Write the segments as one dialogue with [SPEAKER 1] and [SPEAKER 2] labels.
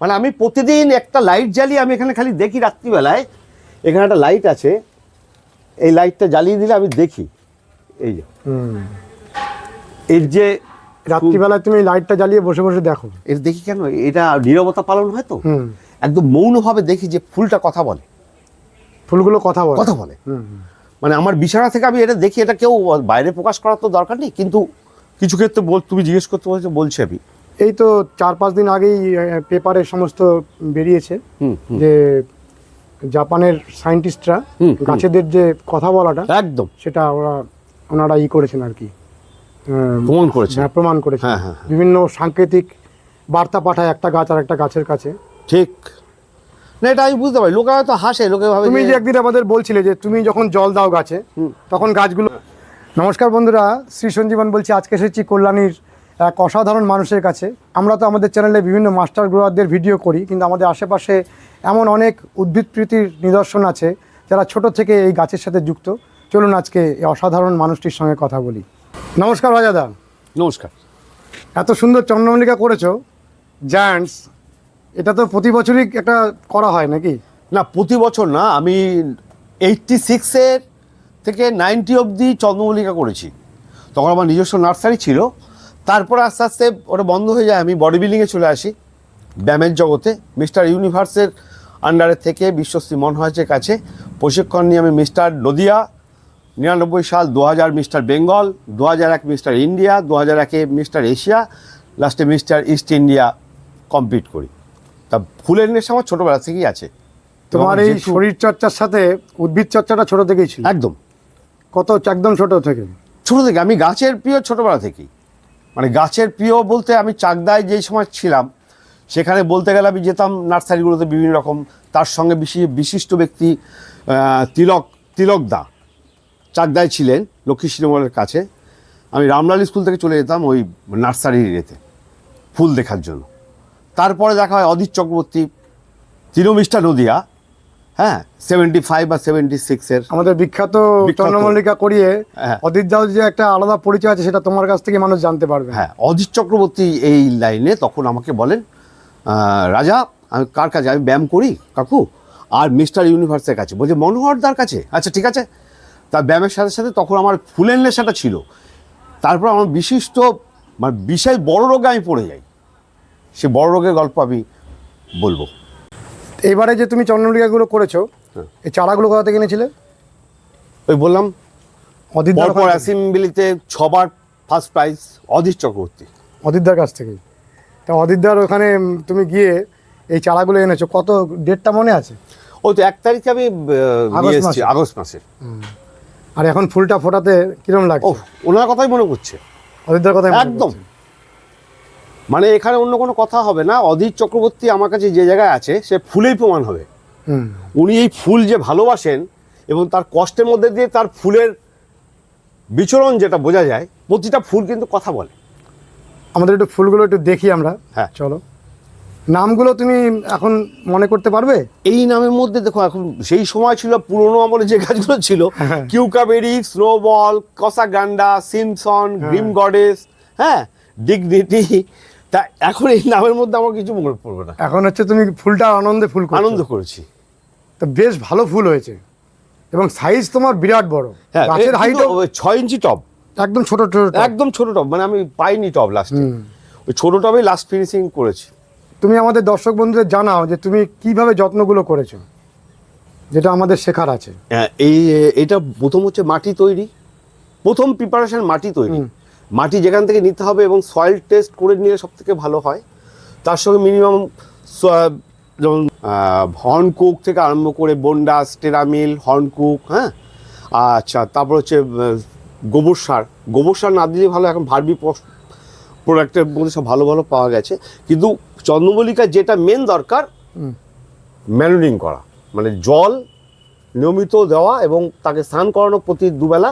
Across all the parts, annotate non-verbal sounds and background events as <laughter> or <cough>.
[SPEAKER 1] মানে আমি প্রতিদিন একটা লাইট জ্বালিয়ে আমি এখানে খালি দেখি রাত্রিবেলায়। এখানে একটা লাইট আছে। এই লাইটটা জ্বালিয়ে দিলে আমি দেখি। এই যে। এর যে
[SPEAKER 2] রাত্রিবেলায় তুমি লাইটটা জ্বালিয়ে বসে বসে দেখো।
[SPEAKER 1] এর দেখি কেন? এটা নীরবতা পালন হয় তো? একদম মৌনভাবে দেখি যে ফুলটা কথা বলে।
[SPEAKER 2] ফুলগুলো কথা বলে।
[SPEAKER 1] কথা বলে। মানে আমার বিছানা থেকে আমি এটা দেখি এটা কেউ বাইরে প্রকাশ করার তো দরকার নেই। কিন্তু কিছু ক্ষেত্রে বল তুমি জিজ্ঞেস করতে বলছো বলছি আমি।
[SPEAKER 2] এই তো চার পাঁচ দিন আগেই পেপারে সমস্ত বেরিয়েছে। যে জাপানের সায়েন্টিস্টরা। গাছেদের যে কথা বলাটা
[SPEAKER 1] একদম।
[SPEAKER 2] সেটা ওরা ওনারা ই করেছেন আর কি।
[SPEAKER 1] প্রমাণ করেছে
[SPEAKER 2] হ্যাঁ, প্রমাণ করেছে
[SPEAKER 1] হ্যাঁ, হ্যাঁ, হ্যাঁ।
[SPEAKER 2] বিভিন্ন সাংকেতিক বার্তা পাঠায় একটা গাছ আর একটা গাছের কাছে।
[SPEAKER 1] ঠিক। না এটা আমি বুঝতে পারি। লোকে হয়তো হাসে লোকে ভাবে
[SPEAKER 2] তুমি যে
[SPEAKER 1] যে
[SPEAKER 2] একদিন আমাদের বলছিলে যে তুমি যখন জল দাও গাছে তখন গাছগুলো নমস্কার বন্ধুরা শ্রী সঞ্জীবন বলছি আজকে এসেছি কল্যাণীর এক অসাধারণ মানুষের কাছে। আমরা তো আমাদের চ্যানেলে বিভিন্ন মাস্টার গ্রোয়ারদের ভিডিও করি কিন্তু আমাদের আশেপাশে এমন অনেক উদ্ভিদ প্রীতির নিদর্শন আছে যারা ছোট থেকে এই গাছের সাথে যুক্ত। চলুন আজকে এই অসাধারণ মানুষটির সঙ্গে কথা বলি। নমস্কার রাজাদা
[SPEAKER 1] নমস্কার।
[SPEAKER 2] এত সুন্দর চন্দ্রমল্লিকা করেছ জায়ান্টস এটা তো প্রতি বছরই একটা করা হয় নাকি?
[SPEAKER 1] না প্রতি বছর না আমি এইটটি সিক্সের থেকে নাইনটি অবধি চন্দ্রমল্লিকা করেছি। তখন আমার নিজস্ব নার্সারি ছিল তারপর আস্তে আস্তে ওটা বন্ধ হয়ে যায় আমি বডি বিল্ডিংয়ে চলে আসি ব্যায়ামের জগতে। মিস্টার ইউনিভার্সের আন্ডারে থেকে বিশ্বশ্রী মনহয়ের কাছে প্রশিক্ষণ নিয়ে আমি মিস্টার নদিয়া নিরানব্বই সাল দু হাজার মিস্টার বেঙ্গল দু হাজার এক মিস্টার ইন্ডিয়া দু হাজার একে মিস্টার এশিয়া লাস্টে মিস্টার ইস্ট ইন্ডিয়া কমপ্লিট করি। তা ফুলের নেশা আমার ছোটোবেলা থেকেই আছে।
[SPEAKER 2] তোমার এই শরীর চর্চার সাথে উদ্ভিদ চর্চাটা ছোট থেকেই ছিল?
[SPEAKER 1] একদম।
[SPEAKER 2] কত একদম ছোট থেকে?
[SPEAKER 1] ছোটো থেকে আমি গাছের প্রিয় ছোটোবেলা থেকেই। মানে গাছের প্রিয় বলতে আমি চাকদায় যেই সময় ছিলাম, সেখানে বলতে গেলে আমি যেতাম নার্সারিগুলোতে বিভিন্ন রকম, তার সঙ্গে বিশি- বিশিষ্ট ব্যক্তি তিলক তিলক দা চাকদায় ছিলেন লক্ষ্মী সিনেমলের কাছে। আমি রামলাল স্কুল থেকে চলে যেতাম ওই নার্সারির এতে ফুল দেখার জন্য। তারপরে দেখা হয় অদিত চক্রবর্তী তিনমিষ্টা নদিয়া হ্যাঁ সেভেন্টি ফাইভ বা সেভেন্টি সিক্সের
[SPEAKER 2] আমাদের বিখ্যাত। চন্দ্রমল্লিকা করিয়ে
[SPEAKER 1] হ্যাঁ।
[SPEAKER 2] অদিত দাও যে একটা আলাদা পরিচয় আছে সেটা তোমার কাছ থেকে মানুষ জানতে পারবে।
[SPEAKER 1] হ্যাঁ অজিত চক্রবর্তী এই লাইনে তখন আমাকে বলেন রাজা আমি কার কাছে? আমি ব্যায়াম করি কাকু? আর মিস্টার ইউনিভার্সের কাছে। বলছে মনোহরদার কাছে? আচ্ছা ঠিক আছে। তা ব্যায়ামের সাথে সাথে তখন আমার ফুলের নেশাটা ছিল। তারপর আমার বিশিষ্ট মানে বিশাল বড় রোগে আমি পড়ে যাই। সে বড় রোগের গল্প আমি বলব।
[SPEAKER 2] এবারে যে তুমি চন্দ্রমল্লিকাগুলো করেছ
[SPEAKER 1] হ্যাঁ।
[SPEAKER 2] এই চারাগুলো কোথা থেকে এনেছিলে?
[SPEAKER 1] ওই বললাম পরপর অ্যাসেম্বলিতে ছবার ফার্স্ট প্রাইজ অজিত চক্রবর্তী।
[SPEAKER 2] অদিতদার কাছ থেকে তা অদিতদার ওখানে তুমি গিয়ে এই চারাগুলো এনেছো কত ডেটটা মনে আছে?
[SPEAKER 1] ওই তো এক তারিখে আমি এসেছি। আগস্ট মাসে।
[SPEAKER 2] আর এখন ফুলটা ফোটাতে কিরম
[SPEAKER 1] ও
[SPEAKER 2] লাগছে
[SPEAKER 1] ওনার কথাই মনে করছে
[SPEAKER 2] অদিতদার কথা
[SPEAKER 1] একদম। মানে এখানে অন্য কোনো কথা হবে না। অধীর চক্রবর্তী আমার কাছে যে জায়গায় আছে সে ফুলেই প্রমাণ হবে।
[SPEAKER 2] হুম।
[SPEAKER 1] উনি এই ফুল যে ভালোবাসেন এবং তার কষ্টের মধ্যে দিয়ে তার ফুলের বিচরণ যেটা বোঝা যায় প্রতিটা ফুল কিন্তু কথা বলে।
[SPEAKER 2] আমাদের একটু ফুলগুলো একটু দেখি আমরা।
[SPEAKER 1] হ্যাঁ।
[SPEAKER 2] চলো। নামগুলো তুমি এখন মনে করতে পারবে?
[SPEAKER 1] এই নামের মধ্যে দেখো এখন সেই সময় ছিল পুরোনো আমলে যে গাছগুলো ছিল
[SPEAKER 2] হ্যাঁ।
[SPEAKER 1] কিউকাবেরি স্নোবল কসাগান্ডা সিমসন গ্রিম গডেস হ্যাঁ ডিগনিটি তা এখন এই নামের মধ্যে আমার কিছু মনে পড়বে না।
[SPEAKER 2] এখন হচ্ছে তুমি ফুলটা আনন্দে ফুল
[SPEAKER 1] আনন্দ করেছি।
[SPEAKER 2] তো বেশ ভালো ফুল হয়েছে। এবং সাইজ তোমার বিরাট বড়।
[SPEAKER 1] হ্যাঁ
[SPEAKER 2] গাছের হাইট
[SPEAKER 1] ছয় ইঞ্চি টব
[SPEAKER 2] একদম ছোট ছোট
[SPEAKER 1] একদম ছোট টব মানে আমি পাইনি টব লাস্টে। ওই ছোট টবে লাস্ট ফিনিশিং করেছি।
[SPEAKER 2] তুমি আমাদের দর্শক বন্ধুদের জানাও যে তুমি কীভাবে যত্নগুলো করেছ যেটা আমাদের শেখার আছে।
[SPEAKER 1] হ্যাঁ, এই এটা প্রথম হচ্ছে মাটি তৈরি। প্রথম প্রিপারেশন মাটি তৈরি। মাটি যেখান থেকে নিতে হবে এবং সয়েল টেস্ট করে নিলে সব থেকে ভালো হয়। তার সঙ্গে মিনিমাম যেমন হর্ন কুক থেকে আরম্ভ করে বন্ডাস টেরামিল হর্ন কুক হ্যাঁ? আচ্ছা তারপর হচ্ছে গোবর সার। গোবর সার না দিলে ভালো এখন ভার্মি প্রোডাক্টের মধ্যে সব ভালো ভালো পাওয়া গেছে। কিন্তু চন্দ্রমল্লিকার যেটা মেন দরকার
[SPEAKER 2] হুম।
[SPEAKER 1] ম্যানোডিং করা। মানে জল নিয়মিত দেওয়া এবং তাকে স্নান করানো প্রতি দুবেলা।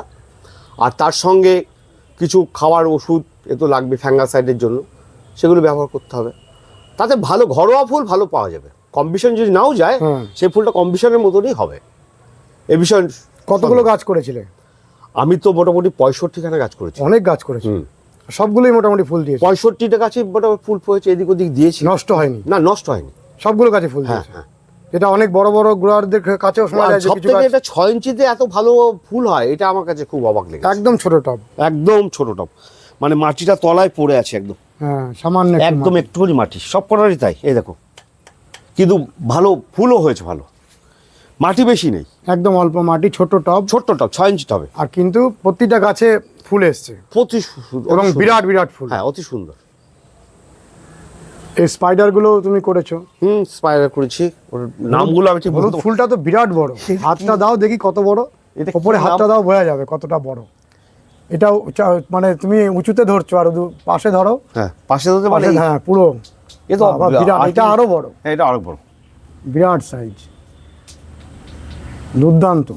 [SPEAKER 1] আর তার সঙ্গে কিছু খাওয়ার ওষুধ এ তো লাগবে ফ্যাঙ্গাসাইডের জন্য সেগুলো ব্যবহার করতে হবে। তাতে ভালো ঘরোয়া ফুল ভালো পাওয়া যাবে। কম্পিটিশন যদি নাও যায়
[SPEAKER 2] হুম।
[SPEAKER 1] সেই ফুলটা কম্পিটিশনের মতনই হবে। এ বিষয়ে
[SPEAKER 2] কতগুলো গাছ করেছিলে?
[SPEAKER 1] আমি তো মোটামুটি পঁয়ষট্টিখানা গাছ করেছি।
[SPEAKER 2] অনেক গাছ করেছি সবগুলোই মোটামুটি ফুল দিয়েছে।
[SPEAKER 1] পঁয়ষট্টিটা গাছে মোটামুটি ফুল পড়েছে এদিক ওদিক দিয়েছি।
[SPEAKER 2] নষ্ট হয়নি?
[SPEAKER 1] না নষ্ট হয়নি।
[SPEAKER 2] সবগুলো গাছে ফুল
[SPEAKER 1] হ্যাঁ হ্যাঁ।
[SPEAKER 2] এটা অনেক বড় বড় গ্রোয়ারদের কাছেও শোনা যায়
[SPEAKER 1] সব
[SPEAKER 2] কিছু
[SPEAKER 1] থেকে এটা ছয় ইঞ্চিতে এত ভালো ফুল হয় এটা আমার কাছে খুব অবাক লেগেছে।
[SPEAKER 2] একদম ছোট টব।
[SPEAKER 1] একদম ছোট টপ মানে মাটিটা তলায় পড়ে আছে একদম।
[SPEAKER 2] হ্যাঁ সামান্য
[SPEAKER 1] একদম। একটুখানি মাটি সব কটারই তাই এই দেখো। কিন্তু ভালো ফুলও হয়েছে ভালো। মাটি বেশি নেই।
[SPEAKER 2] একদম অল্প মাটি ছোট টব।
[SPEAKER 1] ছোট্ট টপ ছয় ইঞ্চি টবে।
[SPEAKER 2] আর কিন্তু প্রতিটা গাছে ফুল এসছে।
[SPEAKER 1] সু-
[SPEAKER 2] এবং। বিরাট বিরাট ফুল।
[SPEAKER 1] হ্যাঁ অতি সুন্দর।
[SPEAKER 2] এই স্পাইডারগুলো তুমি করেছ?
[SPEAKER 1] হুম স্পাইরাল করেছি। ওর নামগুলো আমি ঠিক বলতে
[SPEAKER 2] ফুলটা তো বিরাট বড়। হাতটা দাও দেখি কত বড়। ওপরে হাতটা দাও বোঝা যাবে কতটা বড়। এটা মানে তুমি উঁচুতে ধরছো আর পাশে ধরো।
[SPEAKER 1] হ্যাঁ পাশে ধরতে পারে
[SPEAKER 2] হ্যাঁ পুরো।
[SPEAKER 1] এ তো
[SPEAKER 2] বিরাট। এটা আরও বড়।
[SPEAKER 1] হ্যাঁ এটা আরও বড়।
[SPEAKER 2] বিরাট সাইজ দুর্দান্ত।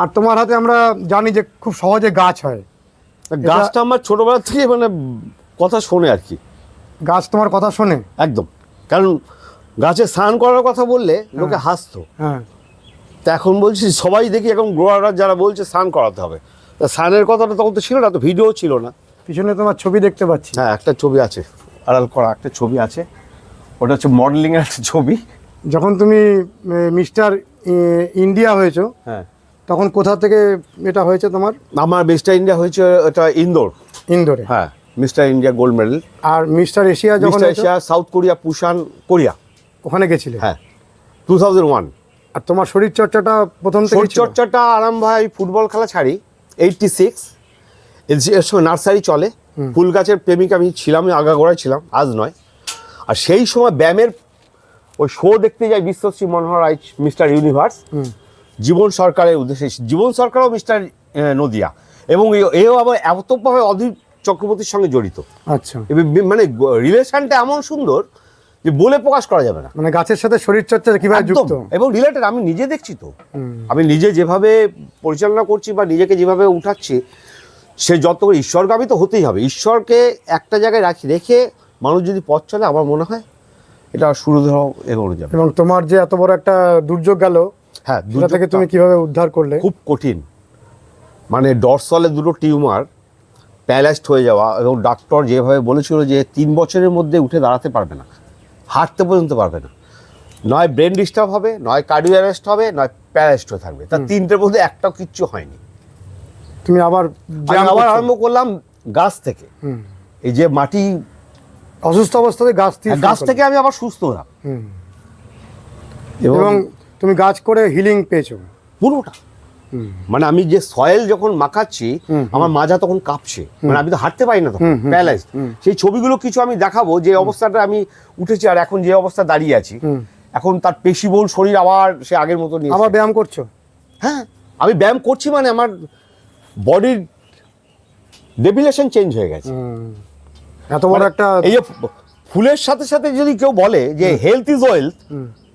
[SPEAKER 2] আর তোমার হাতে আমরা জানি যে খুব সহজে গাছ হয়।
[SPEAKER 1] গাছটা আমার ছোটবেলা থেকে মানে কথা শোনে আর কি।
[SPEAKER 2] গাছ তোমার কথা শোনে?
[SPEAKER 1] একদম। কারণ গাছে স্নান করার কথা বললে লোকে হাসতো।
[SPEAKER 2] হ্যাঁ।
[SPEAKER 1] তা এখন বলছি সবাই দেখি এখন গ্রোয়াররা যারা বলছে স্নান করাতে হবে। তা স্নানের কথাটা তখন তো ছিল না তো ভিডিও ছিল না।
[SPEAKER 2] পিছনে তোমার ছবি দেখতে পাচ্ছি।
[SPEAKER 1] হ্যাঁ একটা ছবি আছে। আড়াল করা একটা ছবি আছে। ওটা হচ্ছে মডেলিং এর একটা ছবি।
[SPEAKER 2] যখন তুমি মিস্টার ইন্ডিয়া হয়েছো
[SPEAKER 1] হ্যাঁ।
[SPEAKER 2] তখন কোথা থেকে এটা হয়েছে তোমার?
[SPEAKER 1] আমার মিস্টার ইন্ডিয়া হয়েছে এটা ইন্দোর।
[SPEAKER 2] ইন্দোরে?
[SPEAKER 1] হ্যাঁ মিস্টার ইন্ডিয়া গোল্ড মেডেল।
[SPEAKER 2] আর মিস্টার এশিয়া যখন
[SPEAKER 1] Asia South Korea Pusan Korea.
[SPEAKER 2] ওখানে গেছিলে?
[SPEAKER 1] হ্যাঁ টু থাউজেন্ড ওয়ান
[SPEAKER 2] আর তোমার শরীর চর্চাটা প্রথম?
[SPEAKER 1] শরীরচর্চাটা আরাম ভাই ফুটবল খেলা ছাড়ি এইটটি সিক্স এর সময় নার্সারি চলে ফুল গাছের প্রেমিক আমি ছিলাম আগাগোড়ায় ছিলাম আজ নয়। আর সেই সময় ব্যায়ামের ওই শো দেখতে যাই বিশ্বশ্রী মনোহর রায় মিস্টার ইউনিভার্স। জীবন সরকারের উদ্দেশ্যে জীবন সরকারও মিস্টার নদিয়া। এবং এও আবার এতভাবে অধীর চক্রবর্তীর সঙ্গে জড়িত।
[SPEAKER 2] আচ্ছা।
[SPEAKER 1] মানে রিলেশনটা এমন সুন্দর যে বলে প্রকাশ করা যাবে না।
[SPEAKER 2] মানে গাছের সাথে শরীর চর্চা কীভাবে যুক্ত?
[SPEAKER 1] এবং রিলেটেড আমি নিজে দেখছি তো। আমি নিজে যেভাবে পরিচালনা করছি বা নিজেকে যেভাবে উঠাচ্ছি সে যত ঈশ্বরগামী তো হতেই হবে। ঈশ্বরকে একটা জায়গায় রাখি রেখে মানুষ যদি পথ চলে আমার মনে হয় এটা সুরধর এগোনো যাবে
[SPEAKER 2] এবং তোমার যে এত বড় একটা দুর্যোগ গেল
[SPEAKER 1] হ্যাঁ
[SPEAKER 2] সেটা থেকে তুমি কীভাবে উদ্ধার করলে?
[SPEAKER 1] খুব কঠিন। মানে ডরসলে দুটো টিউমার প্যালাস্ট হয়ে যাওয়া এবং ডাক্তার যেভাবে বলেছিল যে তিন বছরের মধ্যে উঠে দাঁড়াতে পারবে না হাঁটতে পর্যন্ত পারবে না। নয় ব্রেন ডিস্টার্ব হবে নয় কার্ডিও অ্যারেস্ট হবে নয় প্যারাস্ট হয়ে থাকবে। তার তিনটের মধ্যে একটাও কিচ্ছু হয়নি।
[SPEAKER 2] তুমি আবার
[SPEAKER 1] আবার আরম্ভ করলাম গাছ থেকে।
[SPEAKER 2] হুম।
[SPEAKER 1] এই যে মাটি
[SPEAKER 2] অসুস্থ অবস্থাতে গাছ থেকে
[SPEAKER 1] গাছ থেকে আমি আবার সুস্থ হলাম। এবং
[SPEAKER 2] তুমি গাছ করে হিলিং পেয়েছ।
[SPEAKER 1] পুরোটা। মানে আমি যে সয়েল যখন মাখাচ্ছি আমার মাজা তখন কাঁপছে। মানে আমি তো হাঁটতে পারি না তখন প্যারালাইজ। সেই ছবিগুলো কিছু আমি দেখাবো যে অবস্থাটা আমি উঠেছি আর এখন যে অবস্থা দাঁড়িয়ে আছি। এখন তার পেশিবহুল শরীর আবার সে আগের মতো নিয়ে
[SPEAKER 2] আবার ব্যায়াম করছ?
[SPEAKER 1] হ্যাঁ আমি ব্যায়াম করছি মানে আমার বডির ডেফিনেশন চেঞ্জ হয়ে গেছে।
[SPEAKER 2] এত বড়
[SPEAKER 1] মানে
[SPEAKER 2] একটা
[SPEAKER 1] এই ফুলের সাথে সাথে যদি কেউ বলে যে হেলথ ইজ ওয়েলথ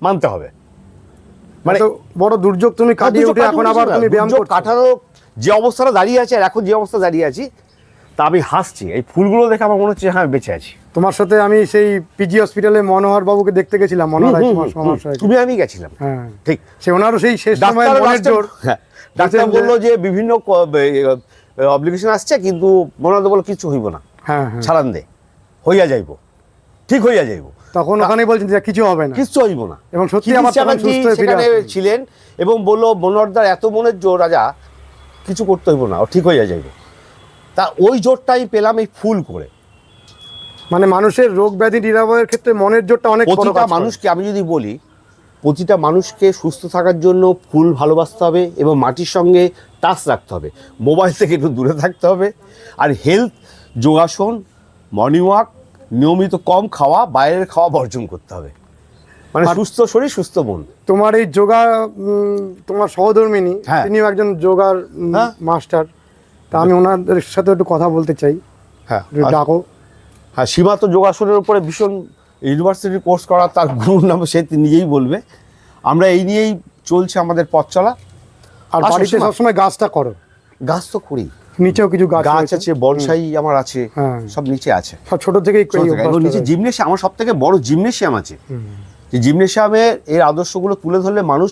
[SPEAKER 1] মানতে হবে। মানে
[SPEAKER 2] বড় দুর্যোগ তুমি কাটিয়ে উঠে এখন আবার তুমি ব্যায়াম
[SPEAKER 1] দুর্যোগ যে অবস্থাটা দাঁড়িয়ে আছে আর এখন যে অবস্থা দাঁড়িয়ে আছি তা আমি হাসছি। এই ফুলগুলো দেখে আমার মনে হচ্ছে হ্যাঁ বেঁচে আছি।
[SPEAKER 2] তোমার সাথে আমি সেই পিজি হসপিটালে মনোহর বাবুকে দেখতে গেছিলাম মনোহর
[SPEAKER 1] তুমি আমি গেছিলাম।
[SPEAKER 2] হ্যাঁ।
[SPEAKER 1] ঠিক।
[SPEAKER 2] সে ওনারও সেই শেষ সময় মনের জোর।
[SPEAKER 1] হ্যাঁ ডাক্তার বলল যে বিভিন্ন অব্লিগেশন আসছে কিন্তু মনে বলো কিছু হইব না।
[SPEAKER 2] হ্যাঁ হ্যাঁ।
[SPEAKER 1] ছাড়ান দে। হইয়া যাইব। ঠিক হইয়া যাইব।
[SPEAKER 2] তখন ওখানেই বলছেন যে কিছু হবে না।
[SPEAKER 1] কিচ্ছু হইব না।
[SPEAKER 2] এবং সত্যি আমার তখন সুস্থ হয়ে
[SPEAKER 1] সেখানে ছিলেন এবং বলল মনোহরদার এত মনের জোর রাজা কিছু করতে হইব না ও ঠিক হইয়া যাইব। তা ওই জোরটা আমি পেলাম এই ফুল করে।
[SPEAKER 2] মানে মানুষের রোগ ব্যাধি নিরাময়ের ক্ষেত্রে মনের জোরটা অনেক বড়
[SPEAKER 1] প্রতিটা মানুষকে আমি যদি বলি প্রতিটা মানুষকে সুস্থ থাকার জন্য ফুল ভালোবাসতে হবে এবং মাটির সঙ্গে টাচ রাখতে হবে। মোবাইল থেকে একটু দূরে থাকতে হবে। আর হেলথ যোগাসন মর্নিং ওয়াক নিয়মিত কম খাওয়া বাইরের খাওয়া বর্জন করতে হবে। মানে সুস্থ শরীর সুস্থ মন।
[SPEAKER 2] তোমার এই যোগা তোমার সহধর্মিনী
[SPEAKER 1] হ্যাঁ।
[SPEAKER 2] তিনিও একজন যোগার
[SPEAKER 1] হ্যাঁ।
[SPEAKER 2] মাস্টার। তা আমি ওনাদের সাথে একটু কথা বলতে চাই।
[SPEAKER 1] হ্যাঁ
[SPEAKER 2] ডাকো।
[SPEAKER 1] হ্যাঁ সীমা তো যোগাসনের উপরে ভীষণ ইউনিভার্সিটি কোর্স করা তার গুরুর নাম সে নিজেই বলবে। আমরা এই নিয়েই চলছে আমাদের পথ চলা।
[SPEAKER 2] আর বাড়িতে সবসময় গাছটা করো।
[SPEAKER 1] গাছ তো করি।
[SPEAKER 2] নিচেও কিছু গাছ
[SPEAKER 1] গাছ আছে বনসাই আমার আছে
[SPEAKER 2] হ্যাঁ।
[SPEAKER 1] সব নিচে আছে।
[SPEAKER 2] সব ছোট থেকেই
[SPEAKER 1] নিচে জিমনেশিয়াম আমার সব থেকে বড় জিমনেশিয়াম আছে। যে জিমনেশিয়ামের এর আদর্শগুলো তুলে ধরলে মানুষ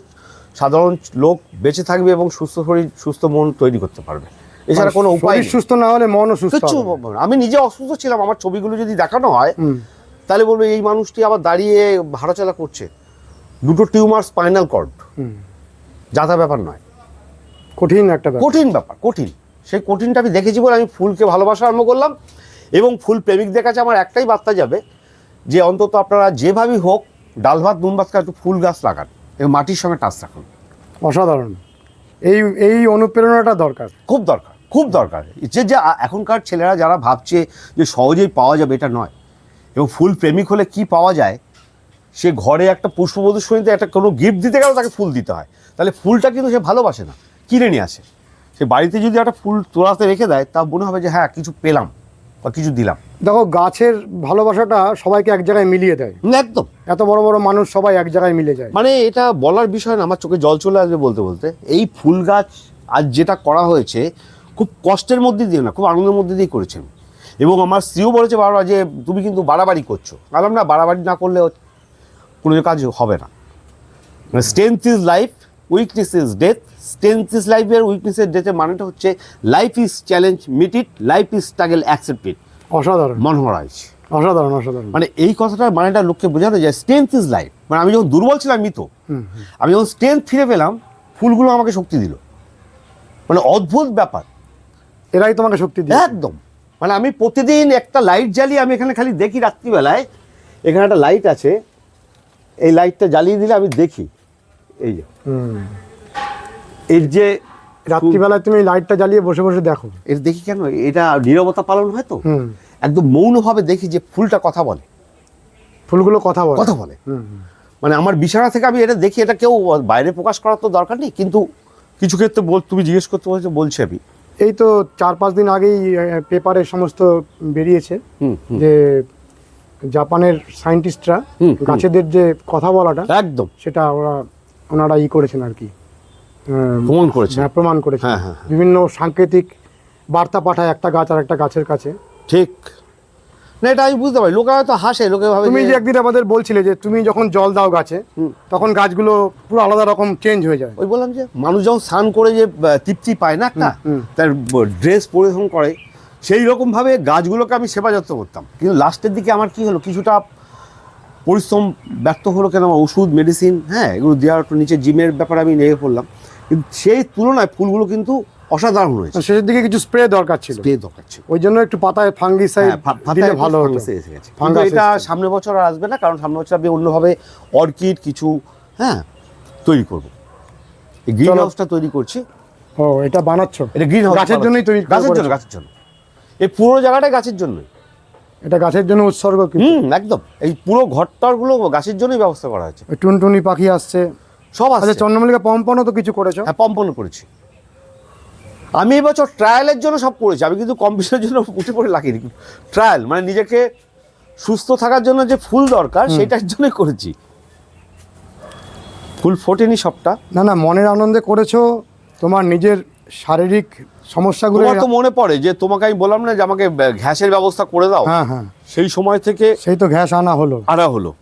[SPEAKER 1] সাধারণ লোক বেঁচে থাকবে এবং সুস্থ শরীর সুস্থ মন তৈরি করতে পারবে। এছাড়া কোনো উপায়
[SPEAKER 2] সুস্থ না হলে মনও সুস্থ।
[SPEAKER 1] আমি নিজে অসুস্থ ছিলাম আমার ছবিগুলো যদি দেখানো হয় তাহলে বলবে এই মানুষটি আবার দাঁড়িয়ে হাঁটাচলা করছে। দুটো টিউমার স্পাইনাল কর্ড। যাতা ব্যাপার নয়।
[SPEAKER 2] কঠিন একটা
[SPEAKER 1] কঠিন ব্যাপার কঠিন। সেই কঠিনটা আমি দেখেছি বলে আমি ফুলকে ভালোবাসা আরম্ভ করলাম। এবং ফুল প্রেমিকদের কাছে আমার একটাই বার্তা যাবে যে অন্তত আপনারা যেভাবেই হোক ডাল ভাত নুন ভাত একটু ফুল গাছ লাগান এবং মাটির সঙ্গে টাচ রাখুন।
[SPEAKER 2] অসাধারণ। এই এই অনুপ্রেরণাটা দরকার।
[SPEAKER 1] খুব দরকার খুব দরকার। যে যে এখনকার ছেলেরা যারা ভাবছে যে সহজেই পাওয়া যাবে এটা নয়। এবং ফুল প্রেমিক হলে কি পাওয়া যায়? সে ঘরে একটা পুষ্পবধূ শুনিতে একটা কোনো গিফট দিতে গেলে তাকে ফুল দিতে হয়। তাহলে ফুলটা কিন্তু সে ভালোবাসে না। কিনে নিয়ে আসে। সে বাড়িতে যদি একটা ফুল তোলাতে রেখে দেয় তা মনে হবে যে হ্যাঁ কিছু পেলাম বা কিছু দিলাম।
[SPEAKER 2] দেখো গাছের ভালোবাসাটা সবাইকে এক জায়গায় মিলিয়ে দেয়।
[SPEAKER 1] একদম।
[SPEAKER 2] এত বড় বড় মানুষ সবাই এক জায়গায় মিলে যায়।
[SPEAKER 1] মানে এটা বলার বিষয় না আমার চোখে জল চলে আসবে বলতে বলতে। এই ফুল গাছ আজ যেটা করা হয়েছে খুব কষ্টের মধ্যে দিয়ে না খুব আনন্দের মধ্যে দিয়ে করেছেন। এবং আমার স্ত্রীও বলেছে বারবার যে তুমি কিন্তু বাড়াবাড়ি করছ। বললাম না বাড়াবাড়ি না করলে কোনো কাজ হবে না। মানে strength is life weakness is death strength is লাইফের উইকনেসের ডেথের মানেটা হচ্ছে life is challenge meet it life is struggle accept it
[SPEAKER 2] অসাধারণ
[SPEAKER 1] মনোহরাইজ
[SPEAKER 2] অসাধারণ অসাধারণ।
[SPEAKER 1] মানে এই কথাটার মানেটা লোককে বোঝানো যায় স্ট্রেংথ ইজ লাইফ মানে আমি যখন দুর্বল ছিলাম মৃত আমি যখন স্ট্রেংথ ফিরে পেলাম ফুলগুলো আমাকে শক্তি দিল। মানে অদ্ভুত ব্যাপার।
[SPEAKER 2] এরাই তোমাকে শক্তি দিয়ে
[SPEAKER 1] একদম। মানে আমি প্রতিদিন একটা লাইট জ্বালিয়ে আমি এখানে খালি দেখি রাত্রিবেলায় এখানে একটা লাইট আছে এই লাইটটা জ্বালিয়ে দিলে আমি দেখি। এই যে। এর যে
[SPEAKER 2] রাত্রিবেলায় তুমি লাইটটা জ্বালিয়ে বসে বসে দেখো।
[SPEAKER 1] এর দেখি কেন? এটা নীরবতা পালন হয় তো? একদম মৌনভাবে দেখি যে ফুলটা কথা বলে।
[SPEAKER 2] ফুলগুলো কথা বলে।
[SPEAKER 1] কথা বলে। মানে আমার বিছানা থেকে আমি এটা দেখি এটা কেউ বাইরে প্রকাশ করার তো দরকার নেই কিন্তু কিছু ক্ষেত্রে বল তুমি জিজ্ঞেস করতে বলছো বলছি আমি।
[SPEAKER 2] এই তো চার পাঁচ দিন আগেই পেপারে সমস্ত বেরিয়েছে। যে জাপানের সায়েন্টিস্টরা। গাছেদের যে কথা বলাটা
[SPEAKER 1] একদম।
[SPEAKER 2] সেটা ওরা ওনারা ই করেছেন আর কি।
[SPEAKER 1] প্রমাণ করেছে
[SPEAKER 2] হ্যাঁ, প্রমাণ করেছে
[SPEAKER 1] হ্যাঁ, হ্যাঁ, হ্যাঁ।
[SPEAKER 2] বিভিন্ন সাংকেতিক বার্তা পাঠায় একটা গাছ আর একটা গাছের কাছে।
[SPEAKER 1] ঠিক। না এটা আমি বুঝতে পারি। লোকে হয়তো হাসে লোকে ভাবে
[SPEAKER 2] তুমি যে একদিন আমাদের বলছিলে যে তুমি যখন জল দাও গাছে তখন গাছগুলো পুরো আলাদা রকম চেঞ্জ হয়ে যায়।
[SPEAKER 1] ওই বললাম যে মানুষ যখন স্নান করে যে তৃপ্তি পায় না একটা। তার ড্রেস পরিধান করে সেই রকমভাবে গাছগুলোকে আমি সেবা যত্ন করতাম। কিন্তু লাস্টের দিকে আমার কি হলো? কিছুটা পরিশ্রম ব্যর্থ হলো কেন? আমার ওষুধ মেডিসিন হ্যাঁ এগুলো দেওয়ার একটু নিচে জিমের ব্যাপারে আমি লেগে পড়লাম। কিন্তু সেই তুলনায় ফুলগুলো কিন্তু অসাধারণ হয়েছে।
[SPEAKER 2] শেষের দিকে কিছু স্প্রে দরকার ছিল।
[SPEAKER 1] স্প্রে দরকার ছিল।
[SPEAKER 2] ওই জন্য একটু পাতায় ফাঙ্গিসাইড
[SPEAKER 1] হ্যাঁ, ফা-
[SPEAKER 2] দিলে ভালো।
[SPEAKER 1] কিন্তু এটা। সামনের বছর আর আসবে না কারণ সামনের বছর আমি অন্যভাবে অর্কিড কিছু হ্যাঁ তৈরি করব। এই গ্রিন হাউসটা তৈরি করছি।
[SPEAKER 2] ও এটা বানাচ্ছ?
[SPEAKER 1] এটা গ্রিন হাউস
[SPEAKER 2] গাছের জন্যই তৈরি
[SPEAKER 1] গাছের জন্য গাছের জন্য। এই পুরো জায়গাটাই গাছের জন্যই।
[SPEAKER 2] এটা গাছের জন্য উৎসর্গ কিন্তু।
[SPEAKER 1] হুম একদম। এই পুরো ঘরটারগুলো গাছের জন্যই ব্যবস্থা করা হয়েছে।
[SPEAKER 2] টুনটুনি পাখি আসছে।
[SPEAKER 1] সব
[SPEAKER 2] আচ্ছা
[SPEAKER 1] আছে
[SPEAKER 2] চন্দ্রমল্লিকা পম্পনও তো কিছু করেছ?
[SPEAKER 1] হ্যাঁ পম্পন করেছি। আমি এবছর ট্রায়ালের জন্য সব করেছি। আমি কিন্তু কম্পিটিশনের জন্য উঠে পড়ে লাগিনি। ট্রায়াল মানে নিজেকে সুস্থ থাকার জন্য যে ফুল দরকার সেটার জন্যই করেছি। ফুল ফোটেনি সবটা।
[SPEAKER 2] না না মনের আনন্দে করেছ। তোমার নিজের শারীরিক সমস্যাগুলো
[SPEAKER 1] তো মনে পড়ে যে তোমাকে আমি বললাম না যে আমাকে ঘ্যাসের ব্যবস্থা করে দাও?
[SPEAKER 2] হ্যাঁ হ্যাঁ।
[SPEAKER 1] সেই সময় থেকে
[SPEAKER 2] সেই তো ঘ্যাস আনা হলো।
[SPEAKER 1] আনা হলো।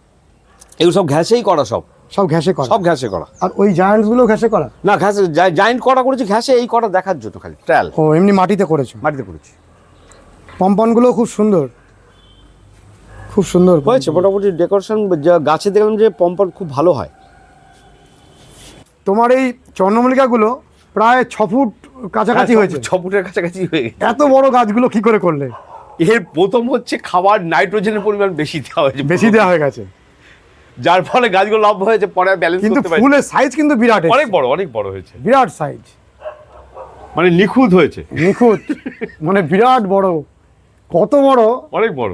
[SPEAKER 1] এগুলো সব ঘ্যাসেই করা সব।
[SPEAKER 2] সব ঘ্যাসে করা।
[SPEAKER 1] সব ঘ্যাসে করা।
[SPEAKER 2] আর ওই জায়ান্টসগুলো ঘ্যাসে করা?
[SPEAKER 1] না ঘ্যাসে জায়েন্ট করা করেছি ঘ্যাসে এই করা দেখার জন্য খালি ট্রায়াল।
[SPEAKER 2] ও এমনি মাটিতে করেছ?
[SPEAKER 1] মাটিতে করেছি।
[SPEAKER 2] পম্পনগুলো খুব সুন্দর। খুব সুন্দর
[SPEAKER 1] হয়েছে মোটামুটি ডেকোরেশন যা গাছে দেখলাম যে পম্পন খুব ভালো হয়।
[SPEAKER 2] তোমার এই চন্দ্রমল্লিকাগুলো প্রায় ছ ফুট কাছাকাছি হয়েছে।
[SPEAKER 1] ছ ফুটের কাছাকাছি হয়ে গেছে।
[SPEAKER 2] এত বড় গাছগুলো কি করে করলে?
[SPEAKER 1] এর প্রথম হচ্ছে খাবার নাইট্রোজেনের পরিমাণ বেশি দেওয়া হয়েছে।
[SPEAKER 2] বেশি দেওয়া হয়ে গেছে।
[SPEAKER 1] যার ফলে গাছগুলো লাভ হয়েছে পরে ব্যালেন্স
[SPEAKER 2] কিন্তু ফুলের সাইজ কিন্তু বিরাট
[SPEAKER 1] অনেক বড় অনেক বড় হয়েছে।
[SPEAKER 2] বিরাট সাইজ
[SPEAKER 1] মানে নিখুঁত হয়েছে।
[SPEAKER 2] নিখুঁত। মানে বিরাট বড়। কত বড়?
[SPEAKER 1] অনেক বড়।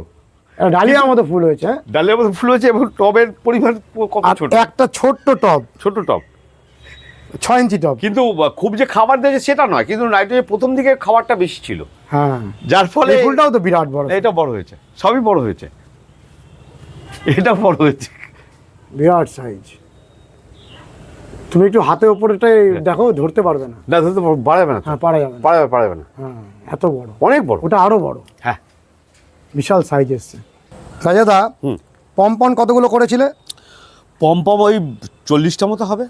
[SPEAKER 2] ডালিয়ার মতো ফুল হয়েছে হ্যাঁ?
[SPEAKER 1] ডালের মধ্যে ফুল হয়েছে এবং টবের পরিমাণ কত ছোট?
[SPEAKER 2] একটা ছোট্ট টব।
[SPEAKER 1] ছোট টব।
[SPEAKER 2] ছয় ইঞ্চি টব।
[SPEAKER 1] কিন্তু খুব যে খাবার দিয়েছে সেটা নয় কিন্তু নাইট্রোজেন প্রথম দিকে খাবারটা বেশি ছিল।
[SPEAKER 2] হ্যাঁ।
[SPEAKER 1] যার ফলে
[SPEAKER 2] ফুলটাও তো বিরাট বড়।
[SPEAKER 1] এটা বড় হয়েছে সবই বড় হয়েছে। এটা বড় হয়েছে।
[SPEAKER 2] বিরাট সাইজ তুমি একটু হাতে ওপরেটাই দেখো ধরতে পারবে না।
[SPEAKER 1] না ধরতে বাড়াবে না
[SPEAKER 2] হ্যাঁ পারা যাবে না।
[SPEAKER 1] বাড়াবে পারবে না।
[SPEAKER 2] হ্যাঁ এত বড়।
[SPEAKER 1] অনেক বড়।
[SPEAKER 2] ওটা আরও বড়।
[SPEAKER 1] হ্যাঁ।
[SPEAKER 2] বিশাল সাইজ এসছে। রাজাদা
[SPEAKER 1] হুম।
[SPEAKER 2] পম্পন কতগুলো করেছিলে?
[SPEAKER 1] পম্পম ওই চল্লিশটা মতো হবে।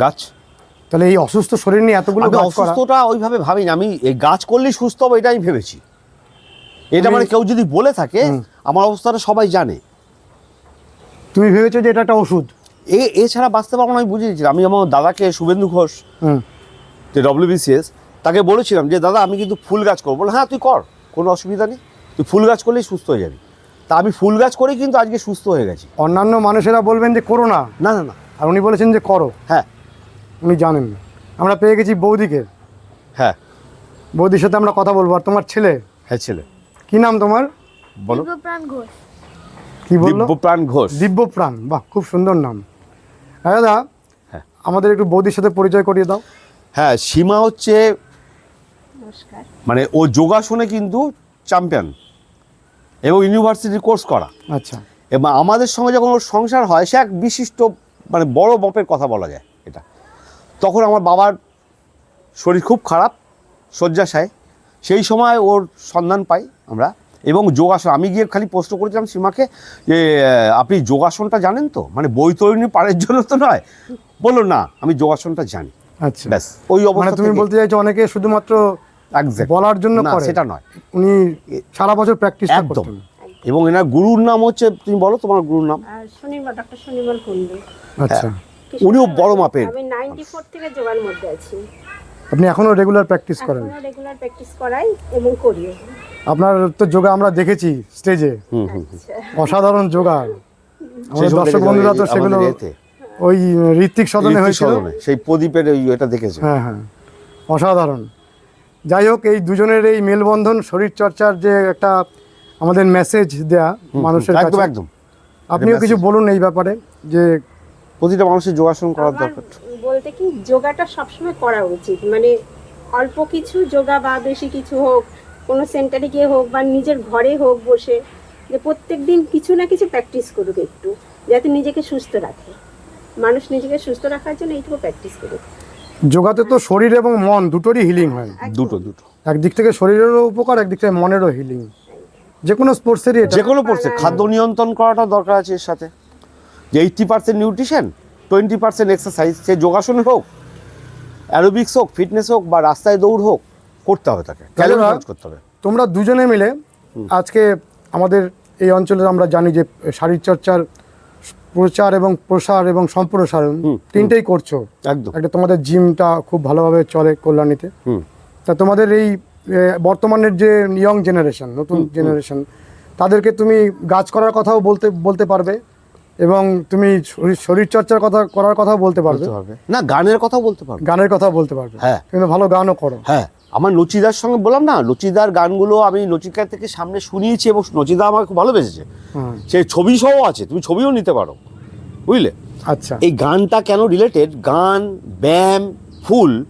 [SPEAKER 1] গাছ।
[SPEAKER 2] তাহলে এই অসুস্থ শরীর নিয়ে এতগুলো
[SPEAKER 1] অসুস্থটা ওইভাবে ভাবিনি। আমি এই গাছ করলেই সুস্থ হবে এটা আমি ভেবেছি। এটা মানে কেউ যদি বলে থাকে আমার অবস্থাটা সবাই জানে।
[SPEAKER 2] তুমি ভেবেছো যে এটা একটা ওষুধ?
[SPEAKER 1] এ এছাড়া বাঁচতে পারব না আমি বুঝে আমি আমার দাদাকে শুভেন্দু ঘোষ
[SPEAKER 2] হুম।
[SPEAKER 1] যে ডব্লিউবিসিএস তাকে বলেছিলাম যে দাদা আমি কিন্তু ফুল গাছ করব। বলে হ্যাঁ তুই কর কোনো অসুবিধা নেই। তুই ফুল গাছ করলেই সুস্থ হয়ে যাবি। তা আমি ফুল গাছ করেই কিন্তু আজকে সুস্থ হয়ে গেছি।
[SPEAKER 2] অন্যান্য মানুষেরা বলবেন যে করো না।
[SPEAKER 1] না না না।
[SPEAKER 2] আর উনি বলেছেন যে করো।
[SPEAKER 1] হ্যাঁ
[SPEAKER 2] উনি জানেন। না আমরা পেয়ে গেছি বৌদিকে।
[SPEAKER 1] হ্যাঁ।
[SPEAKER 2] বৌদির সাথে আমরা কথা বলব। আর তোমার ছেলে?
[SPEAKER 1] হ্যাঁ ছেলে।
[SPEAKER 2] কি নাম তোমার?
[SPEAKER 1] বলো।
[SPEAKER 3] ঘোষ।
[SPEAKER 2] কি বলল?
[SPEAKER 1] দিব্যপ্রাণ ঘোষ।
[SPEAKER 2] দিব্যপ্রাণ। বাহ খুব সুন্দর নাম। হ্যাঁ দাদা
[SPEAKER 1] হ্যাঁ।
[SPEAKER 2] আমাদের একটু বৌদির সাথে পরিচয় করিয়ে দাও।
[SPEAKER 1] হ্যাঁ সীমা হচ্ছে মানে ও যোগাসনে কিন্তু চ্যাম্পিয়ন এবং ইউনিভার্সিটি কোর্স করা।
[SPEAKER 2] আচ্ছা।
[SPEAKER 1] এবং আমাদের সঙ্গে যখন ওর সংসার হয় সে এক বিশিষ্ট মানে বড় বপের কথা বলা যায়। তখন আমার বাবার শরীর খুব খারাপ শয্যাশায়। সেই সময় ওর সন্ধান পাই আমরা এবং যোগাসন আমি গিয়ে খালি প্রশ্ন করেছিলাম সীমাকে যে আপনি যোগাসনটা জানেন তো? মানে বৈতরণী পাড়ের জন্য তো নয়। বলল না আমি যোগাসনটা জানি।
[SPEAKER 2] আচ্ছা।
[SPEAKER 1] ব্যাস ওই
[SPEAKER 2] মানে
[SPEAKER 1] অবস্থা
[SPEAKER 2] তুমি বলতে চাইছো অনেকে শুধুমাত্র। বলার জন্য
[SPEAKER 1] সেটা নয়।
[SPEAKER 2] উনি সারা বছর প্র্যাকটিস
[SPEAKER 1] একদম।
[SPEAKER 2] করতেন।
[SPEAKER 1] এবং এনার গুরুর নাম হচ্ছে তুমি বলো তোমার গুরুর নাম।
[SPEAKER 3] শনিবার ডক্টর শনিবার কুন্ডু
[SPEAKER 2] আচ্ছা।
[SPEAKER 1] উনিও বড় মাপের।
[SPEAKER 3] আমি নাইনটি ফোর থেকে যোগার মধ্যে আছি।
[SPEAKER 2] আপনি এখনও রেগুলার প্র্যাকটিস করেন?
[SPEAKER 3] এখনও রেগুলার প্র্যাকটিস করাই এবং করিও
[SPEAKER 2] আপনার তো যোগা আমরা দেখেছি স্টেজে
[SPEAKER 1] হুম হুম
[SPEAKER 3] আচ্ছা।
[SPEAKER 2] অসাধারণ যোগা। আমাদের দর্শক বন্ধুরা তো সেগুলো ওই ঋত্বিক সদনে হয়েছিল।
[SPEAKER 1] সদনে, সেই প্রদীপের ওই এটা দেখেছে।
[SPEAKER 2] হ্যাঁ হ্যাঁ। অসাধারণ। যাই হোক এই দুজনের এই মেলবন্ধন শরীর চর্চার যে একটা আমাদের মেসেজ দেয়া মানুষের
[SPEAKER 1] একদম
[SPEAKER 2] কাছে
[SPEAKER 1] একদম।
[SPEAKER 2] আপনিও কিছু বলুন এই ব্যাপারে যে
[SPEAKER 1] প্রতিটা মানুষের যোগাসন করার দরকার।
[SPEAKER 3] বলতে কি যোগাটা সবসময় করা উচিত। মানে অল্প কিছু যোগা বা বেশি কিছু হোক কোনো সেন্টারে গিয়ে হোক বা নিজের ঘরে হোক বসে যে প্রত্যেক দিন কিছু না কিছু প্র্যাকটিস করুক একটু যাতে নিজেকে সুস্থ রাখে। মানুষ নিজেকে সুস্থ রাখার জন্য এইটুকু প্র্যাকটিস করুক।
[SPEAKER 2] যোগাতে তো শরীর এবং মন দুটোরই হিলিং হয়।
[SPEAKER 1] দুটো দুটো।
[SPEAKER 2] একদিক থেকে শরীরেরও উপকার একদিক থেকে মনেরও হিলিং যে কোনো স্পোর্টসেরই
[SPEAKER 1] যে কোনো স্পোর্টসে খাদ্য নিয়ন্ত্রণ করাটা দরকার আছে এর সাথে। যে eighty percent nutrition twenty percent exercise সে যোগাসন হোক অ্যারোবিক্স হোক ফিটনেস হোক বা রাস্তায় দৌড় হোক করতে হবে তাকে। ক্যালোরি খরচ করতে হবে।
[SPEAKER 2] তোমরা দুজনে মিলে আজকে আমাদের এই অঞ্চলে আমরা জানি যে শারীরচর্চার প্রচার এবং প্রসার এবং সম্প্রসারণ তিনটেই করছ।
[SPEAKER 1] একদম।
[SPEAKER 2] একটা তোমাদের জিমটা খুব ভালোভাবে চলে কল্যাণীতে। তা তোমাদের এই বর্তমানের যে ইয়ং জেনারেশন নতুন জেনারেশন তাদেরকে তুমি গাছ করার কথাও বলতে বলতে পারবে। এবং তুমি শরীর শরীরচর্চার কথা করার কথাও বলতে পারবে।
[SPEAKER 1] না গানের কথাও বলতে পারবে।
[SPEAKER 2] গানের কথাও বলতে পারবে।
[SPEAKER 1] হ্যাঁ।
[SPEAKER 2] কিন্তু ভালো গানও করো।
[SPEAKER 1] হ্যাঁ আমার নচিদার সঙ্গে বললাম না নচিদার গানগুলো আমি নচিকার থেকে সামনে শুনিয়েছি এবং নচিদা আমাকে খুব ভালোবেসেছে। সেই ছবি সহ আছে তুমি ছবিও নিতে পারো বুঝলে?
[SPEAKER 2] আচ্ছা।
[SPEAKER 1] এই গানটা কেন রিলেটেড গান ব্যায়াম ফুল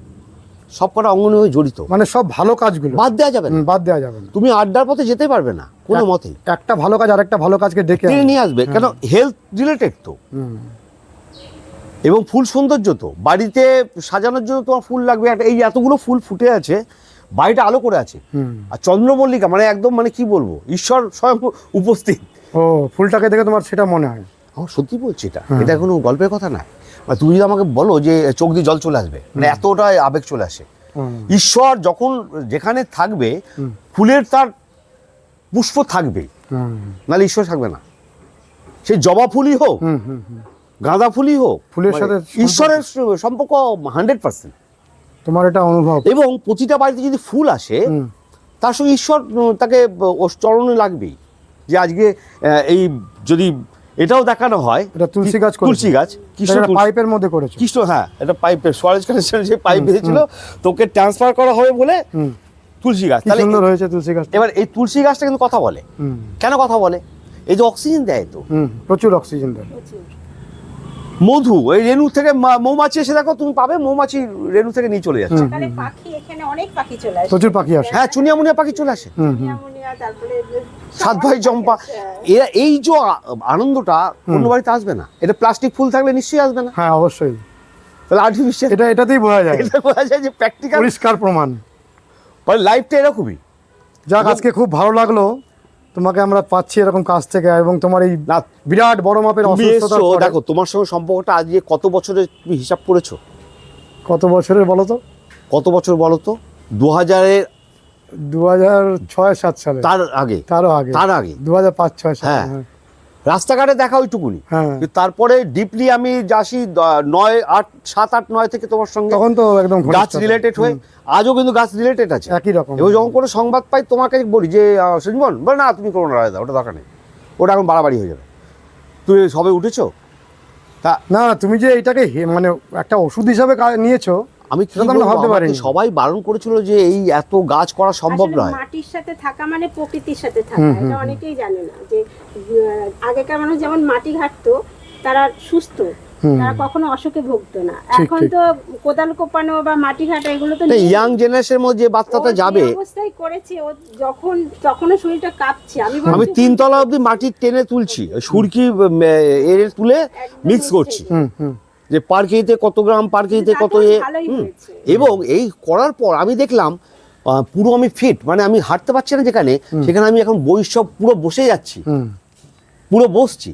[SPEAKER 1] সব কটা অঙ্গনে হয়ে জড়িত।
[SPEAKER 2] মানে সব ভালো কাজগুলো।
[SPEAKER 1] বাদ দেওয়া যাবে না।
[SPEAKER 2] বাদ দেওয়া যাবে না।
[SPEAKER 1] তুমি আড্ডার পথে যেতে পারবে না কোনো মতেই।
[SPEAKER 2] একটা ভালো কাজ আর একটা ভালো কাজকে ডেকে
[SPEAKER 1] নিয়ে আসবে কেন হেলথ রিলেটেড তো। এবং ফুল সৌন্দর্য তো। বাড়িতে সাজানোর জন্য তোমার ফুল লাগবে একটা এই এতগুলো ফুল ফুটে আছে বাড়িটা আলো করে আছে। আর চন্দ্রমল্লিকা মানে একদম মানে কি বলব? ঈশ্বর স্বয়ং উপস্থিত।
[SPEAKER 2] ও ফুলটাকে দেখে তোমার সেটা মনে হয়।
[SPEAKER 1] আমার সত্যি বলছি এটা। এটা কোনো গল্পের কথা না। মানে তুমি যদি আমাকে বলো যে চোখ দিয়ে জল চলে আসবে মানে এতটা আবেগ চলে আসে। ঈশ্বর যখন যেখানে থাকবে ফুলের তার পুষ্প থাকবে নাহলে ঈশ্বর থাকবে না। সে জবা ফুলই হোক। গাঁদা ফুলই হোক
[SPEAKER 2] ফুলের
[SPEAKER 1] মানে
[SPEAKER 2] সাথে
[SPEAKER 1] ঈশ্বরের সম্পর্ক হান্ড্রেড পার্সেন্ট।
[SPEAKER 2] তোমার এটা অনুভব।
[SPEAKER 1] এবং প্রতিটা বাড়িতে যদি ফুল আসে তার সঙ্গে ঈশ্বর তাকে ব- চরণে লাগবেই। যে আজকে এই যদি এটাও দেখানো হয়।
[SPEAKER 2] এটা তুলসী গাছ
[SPEAKER 1] তুলসী গাছ। কৃষ্ণ
[SPEAKER 2] পাইপের মধ্যে করেছ।
[SPEAKER 1] কৃষ্ণ হ্যাঁ এটা পাইপের সোয়ারেজ কানেকশন যে পাইপ বেঁধেছিল। তোকে ট্রান্সফার করা হবে বলে
[SPEAKER 2] হুম,
[SPEAKER 1] তুলসী গাছ। তাহলে
[SPEAKER 2] সুন্দর হয়েছে তুলসী গাছ
[SPEAKER 1] এবার এই তুলসী গাছটা কিন্তু কথা বলে। কেন কথা বলে? এই যে অক্সিজেন দেয় তো।
[SPEAKER 2] হুম, প্রচুর অক্সিজেন দেয়।
[SPEAKER 1] মধু এই রেণু থেকে মা- মৌমাছি এসে দেখো তুমি পাবে মৌমাছি রেণু থেকে নিয়ে চলে যাচ্ছে।
[SPEAKER 3] পাখি এখানে অনেক পাখি চলে আসে।
[SPEAKER 2] প্রচুর পাখি আসে।
[SPEAKER 1] হ্যাঁ চুনিয়া মুনিয়া পাখি চলে আসে। সাত ভাই চম্পা এরা এই যে আনন্দটা অন্য বাড়িতে আসবে না। এটা প্লাস্টিক ফুল থাকলে নিশ্চয়ই আসবে না।
[SPEAKER 2] হ্যাঁ অবশ্যই।
[SPEAKER 1] তাহলে আর্টিফিশিয়াল
[SPEAKER 2] এটা এটাতেই বোঝা যায়।
[SPEAKER 1] এটা বোঝা যায় যে প্র্যাকটিক্যাল
[SPEAKER 2] পরিষ্কার প্রমাণ।
[SPEAKER 1] মানে লাইফটা এরকমই।
[SPEAKER 2] যাক আজকে খুব ভালো লাগল। তোমাকে আমরা পাচ্ছি এরকম কাছ থেকে এবং তোমার এই বিরাট বড় মাপের পরে-
[SPEAKER 1] দেখো তোমার সঙ্গে সম্পর্কটা আজকে কত বছরের তুমি হিসাব করেছ?
[SPEAKER 2] কত বছরের বলো তো?
[SPEAKER 1] কত বছর বলো তো? দু হাজারের
[SPEAKER 2] দু হাজার ছয় সাত সালে।
[SPEAKER 1] তার আগে?
[SPEAKER 2] তারও আগে।
[SPEAKER 1] তার আগে?
[SPEAKER 2] দু হাজার পাঁচ ছয় সালে
[SPEAKER 1] হ্যাঁ। রাস্তাঘাটে দেখা ওইটুকুনি
[SPEAKER 2] হ্যাঁ।
[SPEAKER 1] তারপরে ডিপলি আমি যাসি নয় আট সাত আট নয় থেকে তোমার সঙ্গে
[SPEAKER 2] তখন তো একদম
[SPEAKER 1] গাছ রিলেটেড হয়ে আজও কিন্তু গাছ রিলেটেড আছে।
[SPEAKER 2] একই রকম।
[SPEAKER 1] এবং যখন কোনো সংবাদ পাই তোমাকে বলি যে সঞ্জীবন বলে না তুমি করো না রায়দা ওটা দরকার নেই। ওটা এখন বাড়াবাড়ি হয়ে যাবে। তুই সবে উঠেছো? তা
[SPEAKER 2] না তুমি যে এটাকে মানে একটা ওষুধ হিসাবে নিয়েছো
[SPEAKER 1] আমি কি
[SPEAKER 2] ভাবতে পারিনি।
[SPEAKER 1] সবাই বারণ করেছিল যে এই এত গাছ করা সম্ভব নয়।
[SPEAKER 3] মাটির সাথে থাকা মানে প্রকৃতির সাথে থাকা এটা অনেকেই জানে না যে আগেকার মানুষ যেমন মাটি ঘাটতো তারা সুস্থ। তারা কখনো অসুখে ভুগতো না। এখন তো কোদাল কোপানো বা মাটি ঘাটা এগুলো তো।
[SPEAKER 1] ইয়াং জেনারেশনের মধ্যে যে বাচ্চাটা যাবে
[SPEAKER 3] অবস্থায় করেছে ও যখন তখনও শরীরটা কাঁপছে। আমি
[SPEAKER 1] আমি
[SPEAKER 3] ভাবছি
[SPEAKER 1] তিনতলা অবধি মাটি টেনে তুলছি সুরকি এর তুলে মিক্স করছি।
[SPEAKER 2] হুম হুম।
[SPEAKER 1] যে পার কেজিতে কত গ্রাম পার কেজিতে কত এ হুম। এবং এই করার পর আমি দেখলাম পুরো আমি ফিট মানে আমি হাঁটতে পারছি না যেখানে সেখানে আমি এখন বই সব পুরো বসে যাচ্ছি।
[SPEAKER 2] হুম।
[SPEAKER 1] পুরো বসছি।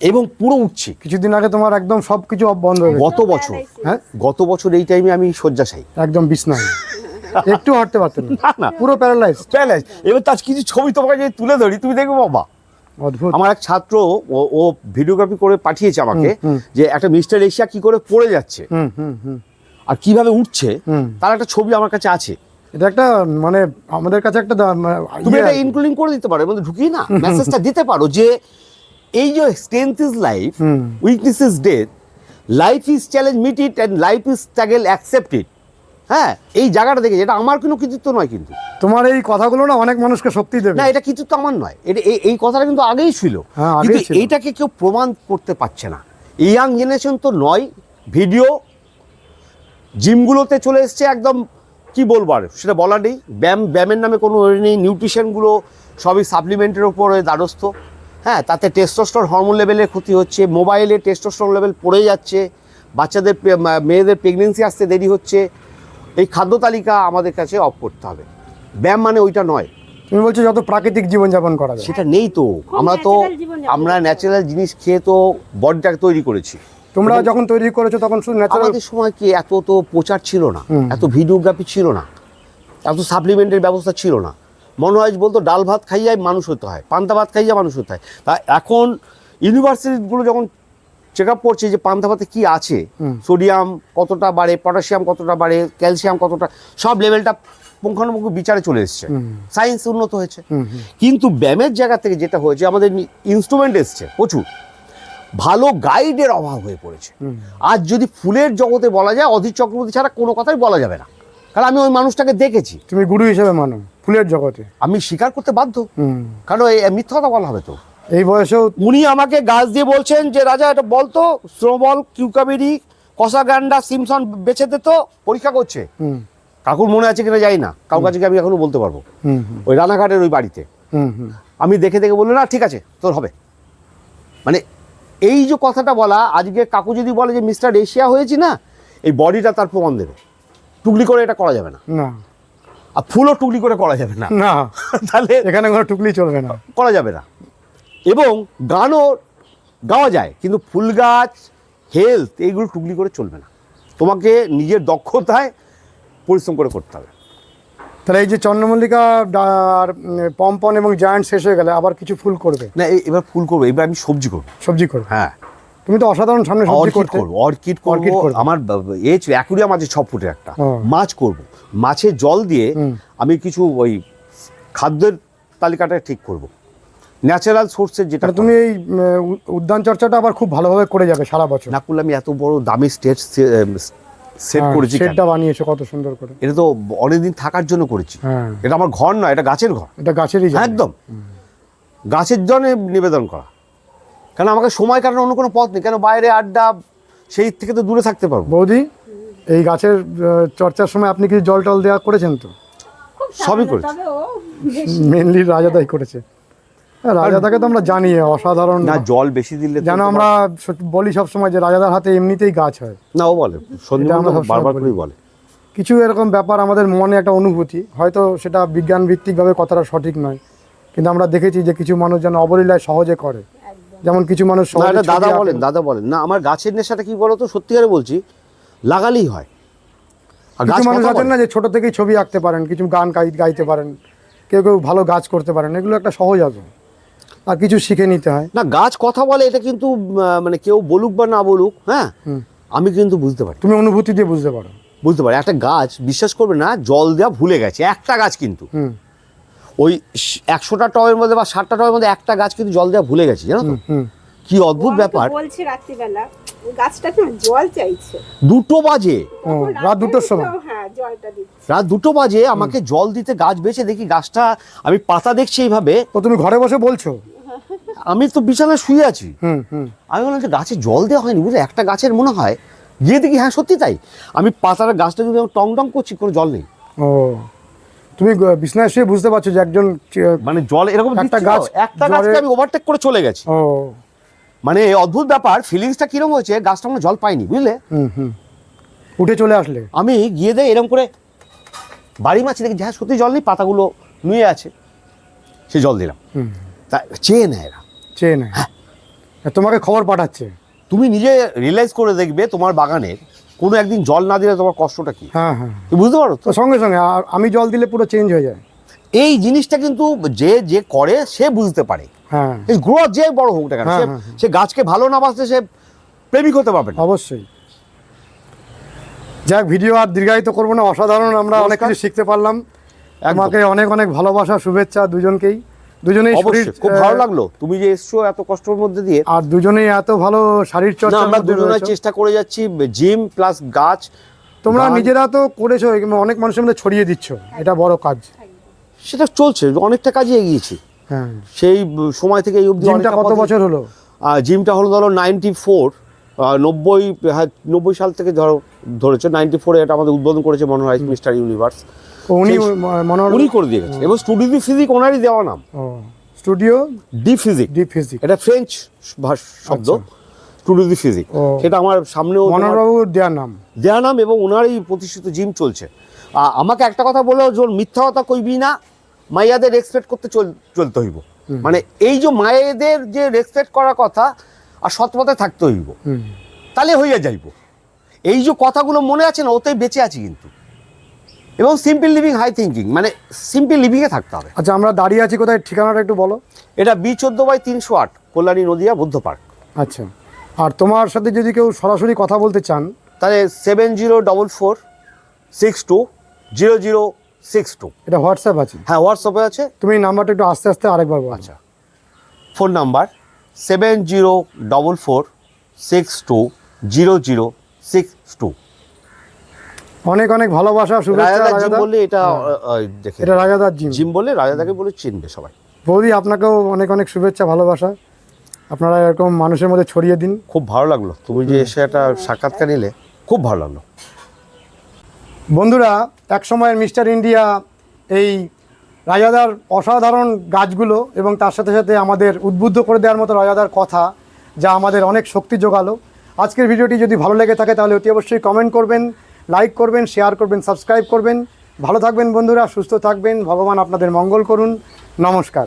[SPEAKER 1] এবং পুরো উঠছি।
[SPEAKER 2] কিছুদিন আগে তোমার একদম সব কিছু বন্ধ হয়ে
[SPEAKER 1] গত বছর
[SPEAKER 2] হ্যাঁ?
[SPEAKER 1] গত বছর এই টাইমে আমি শয্যাশায়ী।
[SPEAKER 2] একদম বিছনায় একটু হাঁটতে পারতেন না। পুরো প্যারালাইজ
[SPEAKER 1] প্যালেস এবার তার কিছু ছবি তোমাকে যদি তুলে ধরি তুমি দেখবে বাবা। আমার এক ছাত্র ও ভিডিওগ্রাফি করে পাঠিয়েছে আমাকে যে একটা মিস্টার এশিয়া কি করে পড়ে যাচ্ছে।
[SPEAKER 2] হুম হুম হুম।
[SPEAKER 1] আর কীভাবে উঠছে। তার একটা ছবি আমার কাছে আছে।
[SPEAKER 2] এটা একটা মানে আমাদের কাছে একটা মানে
[SPEAKER 1] তুমি
[SPEAKER 2] ইয়ে
[SPEAKER 1] এটা ইনক্লুডিং করে দিতে পারো মধ্যে ঢুকিয়ে না মেসেজটা দিতে পারো যে এই যে strength is life. Weakness is death life is challenge meet it and life is struggle accept it হ্যাঁ এই জায়গাটা দেখে এটা আমার কোনো কৃতিত্ব নয় কিন্তু।
[SPEAKER 2] তোমার এই কথাগুলো না অনেক মানুষকে শক্তি দেবে।
[SPEAKER 1] না এটা কৃতিত্ব আমার নয়। এটা এই- এই কথাটা কিন্তু আগেই ছিল।
[SPEAKER 2] হ্যাঁ,
[SPEAKER 1] কিন্তু এইটাকে কেউ প্রমাণ করতে পারছে না। ইয়াং জেনারেশন তো নয় ভিডিও জিমগুলোতে চলে এসছে একদম কি বলব আর সেটা বলা নেই। ব্যায়াম ব্যায়ামের নামে কোনো নেই নিউট্রিশনগুলো সবই সাপ্লিমেন্টের ওপরে দ্বারস্থ। হ্যাঁ তাতে টেস্টোস্টর হরমোন লেভেলের ক্ষতি হচ্ছে মোবাইলে টেস্টোস্টর লেভেল পড়ে যাচ্ছে বাচ্চাদের মেয়েদের প্রেগনেন্সি আসতে দেরি হচ্ছে এই খাদ্য তালিকা আমাদের কাছে অফ করতে হবে। ব্যায়াম মানে ওইটা নয়।
[SPEAKER 2] তুমি বলছো যত প্রাকৃতিক জীবনযাপন করা যায়।
[SPEAKER 1] সেটা নেই তো। আমরা তো আমরা ন্যাচারাল জিনিস খেয়ে তো বডিটাকে তৈরি করেছি।
[SPEAKER 2] তোমরা যখন তৈরি করেছ তখন শুধু ন্যাচারাল
[SPEAKER 1] আমাদের সময় কি এত তো প্রচার ছিল না। এত ভিডিওগ্রাফি ছিল না। এত সাপ্লিমেন্টের ব্যবস্থা ছিল না। মনে হয় বলতো ডাল ভাত খাইয়াই মানুষ হতে হয় পান্তা ভাত খাইয়া মানুষ হতে হয়। তা এখন ইউনিভার্সিটিগুলো যখন চেক আপ করছে যে পান্তা ভাতে কী আছে। সোডিয়াম কতটা বাড়ে পটাশিয়াম কতটা বাড়ে ক্যালসিয়াম কতটা সব লেভেলটা পুঙ্খানুপুঙ্খ বিচারে চলে এসছে। সায়েন্স উন্নত হয়েছে। কিন্তু ব্যায়ামের জায়গা থেকে যেটা হয়েছে আমাদের ইনস্ট্রুমেন্ট এসছে প্রচুর। ভালো গাইডের অভাব হয়ে পড়েছে। আজ যদি ফুলের জগতে বলা যায় অধীর চক্রবর্তী ছাড়া কোনো কথাই বলা যাবে না। কারণ আমি ওই মানুষটাকে দেখেছি।
[SPEAKER 2] তুমি গুরু হিসেবে মানো ফুলের জগতে।
[SPEAKER 1] আমি স্বীকার করতে বাধ্য। কারণ এই মিথ্যা কথা বলা হবে তো।
[SPEAKER 2] এই বয়সেও
[SPEAKER 1] উনি আমাকে গাছ দিয়ে বলছেন যে রাজা এটা বলতো স্নোবল কিউকাবেরি কষাগান্ডা সিমসন বেছে দে তো পরীক্ষা করছে। কাকুর মনে আছে কিনা যাই না। কাকুর কাছে আমি এখনও বলতে পারব? ওই রানাঘাটের ওই বাড়িতে। আমি দেখে দেখে বলল না ঠিক আছে তোর হবে। মানে এই যে কথাটা বলা আজকে কাকু যদি বলে যে মিস্টার এশিয়া হয়েছি না এই বডিটা তার প্রমাণ দেবে। টুকলি করে এটা করা যাবে না।
[SPEAKER 2] না।
[SPEAKER 1] আর ফুলও টুকলি করে করা যাবে না।
[SPEAKER 2] না। <laughs>
[SPEAKER 1] তাহলে
[SPEAKER 2] এখানে কোনো টুকলি চলবে না।
[SPEAKER 1] করা যাবে না। এবং গানও গাওয়া যায় কিন্তু ফুল গাছ হেলথ এইগুলো টুকলি করে চলবে না। তোমাকে নিজের দক্ষতায় পরিশ্রম করে করতে হবে।
[SPEAKER 2] তাহলে এই যে চন্দ্রমল্লিকা আর পম্পন এবং জায়ান্ট শেষ হয়ে গেলে আবার কিছু ফুল করবে?
[SPEAKER 1] না এ- এবার ফুল করব এবার আমি সবজি করব।
[SPEAKER 2] সবজি করব?
[SPEAKER 1] হ্যাঁ।
[SPEAKER 2] তুমি তো অসাধারণ সামনে সবজি
[SPEAKER 1] অর্কিড
[SPEAKER 2] করতে।
[SPEAKER 1] করব অর্কিড
[SPEAKER 2] অর্কিড
[SPEAKER 1] করব। আমার এজ অ্যাকুরিয়াম আছে ছ ফুটের একটা। মাছ করব। মাছের জল দিয়ে আমি কিছু ওই খাদ্যের তালিকাটা ঠিক করব। ন্যাচারাল সোর্সের যেটা
[SPEAKER 2] মানে তুমি এই উদ্যান চর্চাটা আবার খুব ভালোভাবে করে যাবে সারা বছর।
[SPEAKER 1] না করলে আমি এত বড় দামি স্টেজ সেট
[SPEAKER 2] হ্যাঁ,
[SPEAKER 1] করেছি?
[SPEAKER 2] শেডটা বানিয়েছো কত সুন্দর করে।
[SPEAKER 1] এটা তো অনেকদিন থাকার জন্য করেছি।
[SPEAKER 2] হ্যাঁ।
[SPEAKER 1] এটা আমার ঘর নয় এটা গাছের ঘর।
[SPEAKER 2] এটা গাছেরই
[SPEAKER 1] একদম। গাছের জন্য নিবেদন করা। কারণ আমাকে সময় কাটানোর অন্য কোনো পথ নেই। কেন বাইরে আড্ডা সেই থেকে তো দূরে থাকতে পারব।
[SPEAKER 2] বৌদি এই গাছের চর্চার সময় আপনি কিছু জল টল দেওয়া করেছেন তো?
[SPEAKER 1] সবই করেছে।
[SPEAKER 2] মেনলি রাজাদাই করেছে। রাজাদাকে তো আমরা জানি অসাধারণ
[SPEAKER 1] না জল বেশি দিলে
[SPEAKER 2] যেন আমরা বলি সবসময় যে রাজাদার হাতে এমনিতেই গাছ হয়।
[SPEAKER 1] না ও বলে। বারবার করেই বলে।
[SPEAKER 2] কিছু এরকম ব্যাপার আমাদের মনে একটা অনুভূতি হয়তো সেটা বিজ্ঞান ভিত্তিকভাবে কথাটা সঠিক নয় কিন্তু আমরা দেখেছি যে কিছু মানুষ যেন অবলীলায় সহজে করে। যেমন কিছু মানুষ
[SPEAKER 1] দাদা বলেন দাদা বলেন। না আমার গাছের নেশাটা কি বলতো? সত্যিকারে বলছি লাগালেই হয়। আর গাছ
[SPEAKER 2] কিছু মানুষ আছেন না যে ছোট থেকেই ছবি আঁকতে পারেন কিছু গান গাই গাইতে পারেন কেউ কেউ ভালো গাছ করতে পারেন এগুলো একটা সহজ হবে আর কিছু শিখে নিতে হয়।
[SPEAKER 1] না গাছ কথা বলে এটা কিন্তু মানে কেউ বলুক বা না বলুক হ্যাঁ? আমি কিন্তু বুঝতে পারি।
[SPEAKER 2] তুমি অনুভূতি দিয়ে বুঝতে পারো।
[SPEAKER 1] বুঝতে পারি। একটা গাছ বিশ্বাস করবে না জল দেওয়া ভুলে গেছে। একটা গাছ কিন্তু। ওই একশোটা টবের মধ্যে বা ষাটটা টবের মধ্যে একটা গাছ কিন্তু জল দেওয়া ভুলে গেছে জানো তো? কি অদ্ভুত ব্যাপার।
[SPEAKER 3] বলছে রাত্রিবেলা গাছটা না জল চাইছে।
[SPEAKER 1] দুটো বাজে।
[SPEAKER 2] রাত দুটোর সময়?
[SPEAKER 3] হ্যাঁ
[SPEAKER 1] রাত দুটো বাজে আমাকে জল দিতে গাছ বেছে দেখি গাছটা আমি পাতা দেখছি এইভাবে।
[SPEAKER 2] তো তুমি ঘরে বসে বলছো?
[SPEAKER 1] আমি তো বিছানায় শুয়ে আছি।
[SPEAKER 2] হুম হুম।
[SPEAKER 1] আমি বললাম যে গাছে জল দেওয়া হয়নি বুঝলে? একটা গাছের মনে হয় গিয়ে দেখি হ্যাঁ সত্যি তাই। আমি পাতার গাছটা যদি টং টং করছি কোনো জল নেই।
[SPEAKER 2] ও তুমি বিছনায় শুয়ে বুঝতে পারছ যে একজন
[SPEAKER 1] মানে জল এরকম
[SPEAKER 2] একটা গাছ
[SPEAKER 1] একটা গাছকে আমি ওভারটেক করে চলে গেছি।
[SPEAKER 2] ও।
[SPEAKER 1] মানে অদ্ভুত ব্যাপার ফিলিংসটা কীরকম হয়েছে গাছটা আমরা জল পাইনি বুঝলে?
[SPEAKER 2] হুম হুম। উঠে চলে আসলে।
[SPEAKER 1] আমি গিয়ে দেয় এরকম করে বাড়ি মাছি দেখি হ্যাঁ সত্যি জল নেই পাতাগুলো নুয়ে আছে সে জল দিলাম।
[SPEAKER 2] হুম।
[SPEAKER 1] তা চেয়ে নেয় এরা।
[SPEAKER 2] চেয়ে নেয়। তোমাকে খবর পাঠাচ্ছে।
[SPEAKER 1] তুমি নিজে রিয়েলাইজ করে দেখবে তোমার বাগানে কোনো একদিন জল না দিলে তোমার কষ্টটা কি?
[SPEAKER 2] হ্যাঁ হ্যাঁ।
[SPEAKER 1] তুমি বুঝতে পারো তো?
[SPEAKER 2] সঙ্গে সঙ্গে আর আমি জল দিলে পুরো চেঞ্জ হয়ে যায়।
[SPEAKER 1] এই জিনিসটা কিন্তু যে যে করে সে বুঝতে পারে।
[SPEAKER 2] হ্যাঁ।
[SPEAKER 1] এই গ্রোথ যে বড় হোক না কেন
[SPEAKER 2] হ্যাঁ,
[SPEAKER 1] সে-
[SPEAKER 2] হ্যাঁ, হ্যাঁ।
[SPEAKER 1] সে গাছকে ভালো না বাসলে সে প্রেমিক হতে পারবে না।
[SPEAKER 2] অবশ্যই। যাক ভিডিও আর দীর্ঘায়িত করব না। অসাধারণ আমরা অনেক কিছু শিখতে পারলাম। তোমাকে অনেক অনেক ভালোবাসা শুভেচ্ছা দুজনকেই। দুজনেই
[SPEAKER 1] অবশ্যই খুব ভালো লাগল। তুমি যে এসছো এত কষ্টের মধ্যে দিয়ে।
[SPEAKER 2] আর দুজনেই এত ভালো শারীর চর্চা
[SPEAKER 1] আমরা দুজনে চেষ্টা করে যাচ্ছি জিম প্লাস গাছ
[SPEAKER 2] তোমরা নিজেরা তো করেছ অনেক মানুষের মধ্যে ছড়িয়ে দিচ্ছ। এটা বড় কাজ।
[SPEAKER 1] সেটা চলছে অনেকটা কাজে এগিয়েছি।
[SPEAKER 2] হ্যাঁ।
[SPEAKER 1] সেই সময় থেকে এই অবধি
[SPEAKER 2] জিমটা কত বছর হলো?
[SPEAKER 1] জিমটা হলো ধরো নাইনটি ফোর নব্বই হ্যাঁ নব্বই সাল থেকে ধরো ধরেছে নাইনটি ফোরে এটা আমাদের উদ্বোধন করেছে মনোরাইজ মিস্টার ইউনিভার্স।
[SPEAKER 2] উনি মনোহর
[SPEAKER 1] উনি করে দিয়ে গেছে এবং স্টুডিও ডি ফিজিক ওনারই দেওয়া নাম।
[SPEAKER 2] Studio
[SPEAKER 1] de physique
[SPEAKER 2] deep physique
[SPEAKER 1] এটা ফ্রেঞ্চ শব্দ। Studio de physique. সেটা আমার সামনেও
[SPEAKER 2] মনোহরবাবুর দেওয়ার নাম।
[SPEAKER 1] দেয়া নাম এবং ওনারই প্রতিষ্ঠিত জিম চলছে। আমাকে একটা কথা বলল যে ওর মিথ্যা কথা কইবি না মাইয়াদের রেসপেক্ট করতে চল চলতে হইব। মানে এই যে মায়েদের যে রেসপেক্ট করার কথা আর সৎপথে থাকতে হইব। তাহলে হইয়া যাইব। এই যে কথাগুলো মনে আছে না ওতেই বেঁচে আছি কিন্তু। এবং সিম্পল লিভিং হাই থিঙ্কিং মানে সিম্পল লিভিংয়ে থাকতে হবে।
[SPEAKER 2] আচ্ছা আমরা দাঁড়িয়ে আছি কোথায়? ঠিকানাটা একটু বলো।
[SPEAKER 1] এটা বি চোদ্দ বাই তিনশো আট কল্যাণী নদিয়া বুদ্ধ পার্ক।
[SPEAKER 2] আচ্ছা। আর তোমার সাথে যদি কেউ সরাসরি কথা বলতে চান?
[SPEAKER 1] তাহলে seven zero double four six two zero zero six two
[SPEAKER 2] এটা হোয়াটসঅ্যাপ আছে?
[SPEAKER 1] হ্যাঁ হোয়াটসঅ্যাপে আছে।
[SPEAKER 2] তুমি এই নাম্বারটা একটু আস্তে আস্তে আরেকবার বলো।
[SPEAKER 1] আচ্ছা। Phone number seven zero double four six two zero zero six two
[SPEAKER 2] অনেক অনেক ভালোবাসা শুভেচ্ছা
[SPEAKER 1] জিম
[SPEAKER 2] রাজাদা।
[SPEAKER 1] এটা
[SPEAKER 2] হ্যাঁ।
[SPEAKER 1] দেখে।
[SPEAKER 2] এটা রাজাদার জিম।
[SPEAKER 1] জিম বললে রাজাদাকে বলে চিনবে সবাই।
[SPEAKER 2] বৌদি আপনাকেও অনেক অনেক শুভেচ্ছা ভালোবাসা। আপনারা এরকম মানুষের মধ্যে ছড়িয়ে দিন।
[SPEAKER 1] খুব ভালো লাগল। তুমি যে এসে একটা সাক্ষাৎকার নিলে খুব ভালো লাগল।
[SPEAKER 2] বন্ধুরা এক সময়ের মিস্টার ইন্ডিয়া এই রাজাদার অসাধারণ গাছগুলো এবং তার সাথে সাথে আমাদের উদ্বুদ্ধ করে দেওয়ার মতো রাজাদার কথা যা আমাদের অনেক শক্তি যোগালো আজকের ভিডিওটি যদি ভালো লেগে থাকে তাহলে অতি অবশ্যই কমেন্ট করবেন। লাইক করবেন শেয়ার করবেন সাবস্ক্রাইব করবেন। ভালো থাকবেন বন্ধুরা, সুস্থ থাকবেন। ভগবান আপনাদের মঙ্গল করুন। নমস্কার।